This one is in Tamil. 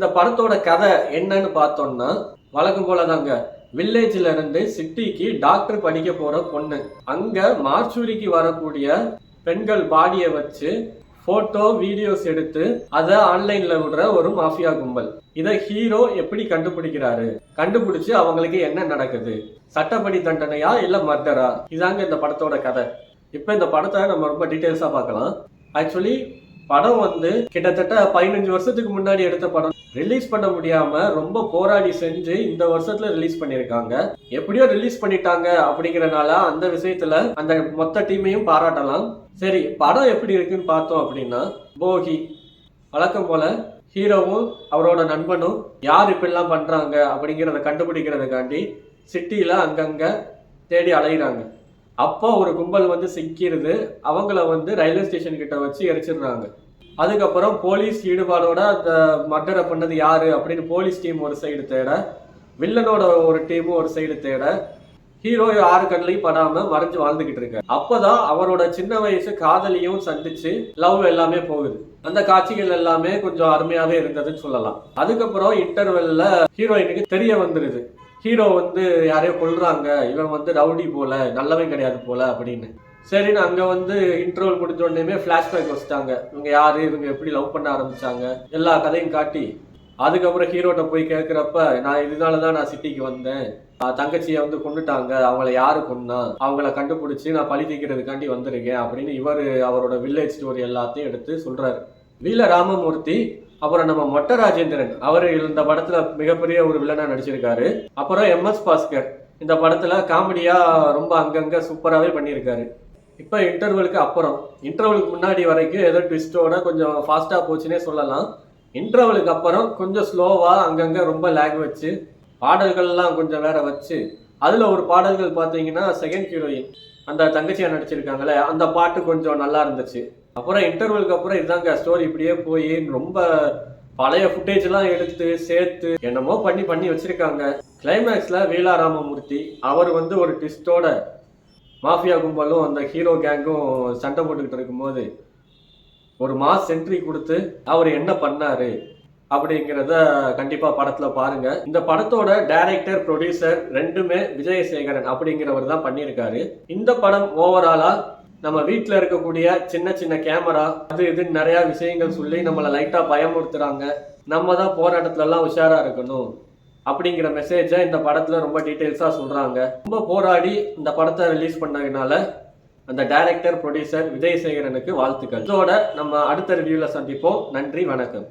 இந்த படத்தோட கதை என்னன்னு பார்த்தோம்னா வழக்கம் போல தாங்க வில்லேஜ்ல இருந்து சிட்டிக்கு டாக்டர் படிக்க போற பொண்ணு. அங்க மார்ச்சூரிக்கு வரக்கூடிய பெண்கள் பாடியை வச்சு போட்டோ வீடியோஸ் எடுத்து அதை ஆன்லைன்ல விடுற ஒரு மாஃபியா கும்பல். இதை ஹீரோ எப்படி கண்டுபிடிக்கிறாரு? கண்டுபிடிச்சு அவங்களுக்கு என்ன நடக்குது? சட்டப்படி தண்டனையா இல்ல மர்டரா இதாங்க இந்த படத்தோட கதை. இப்போ இந்த படத்தை நம்ம ரொம்ப டீட்டெயில்ஸா பார்க்கலாம். ஆக்சுவலி படம் வந்து கிட்டத்தட்ட பதினஞ்சு வருஷத்துக்கு முன்னாடி எடுத்த படம். ரிலீஸ் பண்ண முடியாம ரொம்ப போராடி செஞ்சு இந்த வருஷத்துல ரிலீஸ் பண்ணியிருக்காங்க. எப்படியோ ரிலீஸ் பண்ணிட்டாங்க அப்படிங்கறனால அந்த விஷயத்துல அந்த மொத்த டீமையும் பாராட்டலாம். சரி படம் எப்படி இருக்குன்னு பார்த்தோம் அப்படின்னா போகி. வழக்கம் போல ஹீரோவும் அவரோட நண்பனும் யார் இப்படிலாம் பண்றாங்க அப்படிங்கிறத கண்டுபிடிக்கிறதுக்காண்டி சிட்டியில அங்கங்க தேடி அலையிறாங்க. அப்போ ஒரு கும்பல் வந்து சிக்கிருது. அவங்கள வந்து ரயில்வே ஸ்டேஷன் கிட்ட வச்சு எரிச்சிடுறாங்க. அதுக்கப்புறம் போலீஸ் ஈடுபாடோட அந்த மர்டரை பண்ணது யாரு அப்படின்னு போலீஸ் டீம் ஒரு சைடு தேட வில்லனோட ஒரு டீமும் ஒரு சைடு தேட ஹீரோ யாரு கண்ணிலையும் படாம மறைஞ்சு வாழ்ந்துகிட்டு இருக்காரு. அப்பதான் அவரோட சின்ன வயசு காதலியும் சந்திச்சு லவ் எல்லாமே போகுது. அந்த காட்சிகள் எல்லாமே கொஞ்சம் அருமையாவே இருந்ததுன்னு சொல்லலாம். அதுக்கப்புறம் இன்டர்வெல்ல ஹீரோயினுக்கு தெரிய வந்துருது. ஹீரோ வந்து யாரையோ கொள்றாங்க இவன் வந்து ரவுடி போல நல்லவன் கிடையாது போல அப்படின்னு. சரின்னு அங்கே வந்து இன்டர்வல் முடிஞ்ச உடனே ஃப்ளாஷ்பேக் வச்சுட்டாங்க. இவங்க யார்? இவங்க எப்படி லவ் பண்ண ஆரம்பிச்சாங்க? எல்லா கதையும் காட்டி அதுக்கப்புறம் ஹீரோட்ட போய் கேட்குறப்ப நான் இதனால தான் நான் சிட்டிக்கு வந்தேன். தங்கச்சியை வந்து கொண்டுட்டாங்க அவங்கள யாரு கொன்னா? அவங்கள கண்டுபிடிச்சி நான் பழி தீக்கிறதுக்காண்டி வந்திருக்கேன் அப்படின்னு இவர் அவரோட வில்லேஜ் ஸ்டோரி எல்லாத்தையும் எடுத்து சொல்கிறாரு வீல ராமமூர்த்தி அப்புறம் நம்ம மொட்ட ராஜேந்திரன் அவர் இந்த படத்துல மிகப்பெரிய ஒரு வில்லனா நடிச்சிருக்காரு. அப்புறம் எம் எஸ் பாஸ்கர் இந்த படத்துல காமெடியா ரொம்ப அங்கங்க சூப்பராகவே பண்ணியிருக்காரு. இப்போ இன்டர்வலுக்கு அப்புறம். இன்டர்வலுக்கு முன்னாடி வரைக்கும் ஏதோ ட்விஸ்டோட கொஞ்சம் ஃபாஸ்ட்டாக போச்சுன்னே சொல்லலாம். இன்டர்வலுக்கு அப்புறம் கொஞ்சம் ஸ்லோவாக அங்கங்கே ரொம்ப லேக் வச்சு பாடல்கள்லாம் கொஞ்சம் வேற வச்சு அதில் ஒரு பாடல்கள் பார்த்தீங்கன்னா செகண்ட் ஹீரோயின் அந்த தங்கச்சியாக நடிச்சிருக்காங்களே அந்த பாட்டு கொஞ்சம் நல்லா இருந்துச்சு. அப்புறம் இன்டர்வலுக்கு அப்புறம் இதுதாங்க ஸ்டோரி இப்படியே போய் ரொம்ப பழைய ஃபுட்டேஜ்லாம் எடுத்து சேர்த்து என்னமோ பண்ணி பண்ணி வச்சிருக்காங்க. கிளைமேக்ஸில் வீலா ராமமூர்த்தி அவர் வந்து ஒரு ட்விஸ்டோட மாஃபியா கும்பலும் அந்த ஹீரோ கேங்கும் சண்டை போட்டுக்கிட்டு இருக்கும்போது ஒரு மாஸ் சென்ட்ரி கொடுத்து அவர் என்ன பண்ணாரு அப்படிங்கிறத கண்டிப்பாக படத்தில் பாருங்க. இந்த படத்தோட டைரக்டர் ப்ரொடியூசர் ரெண்டுமே விஜயசேகரன் அப்படிங்கிறவர் தான் பண்ணியிருக்காரு. இந்த படம் ஓவராலா நம்ம வீட்டில் இருக்கக்கூடிய சின்ன சின்ன கேமரா அது இதுன்னு நிறையா விஷயங்கள் சொல்லி நம்மளை லைட்டாக பயமுறுத்துறாங்க. நம்ம தான் போராட்டத்துலலாம் உஷாராக இருக்கணும். அப்படிங்கிற மெசேஜை இந்த படத்தில் ரொம்ப டீட்டெயில்ஸாக சொல்கிறாங்க ரொம்ப போராடி இந்த படத்தை ரிலீஸ் பண்ணதுனால அந்த டைரக்டர் ப்ரொடியூசர் விஜயசேகரனுக்கு வாழ்த்துக்கள். இதோட நம்ம அடுத்த ரிவியூவில் சந்திப்போம். நன்றி வணக்கம்.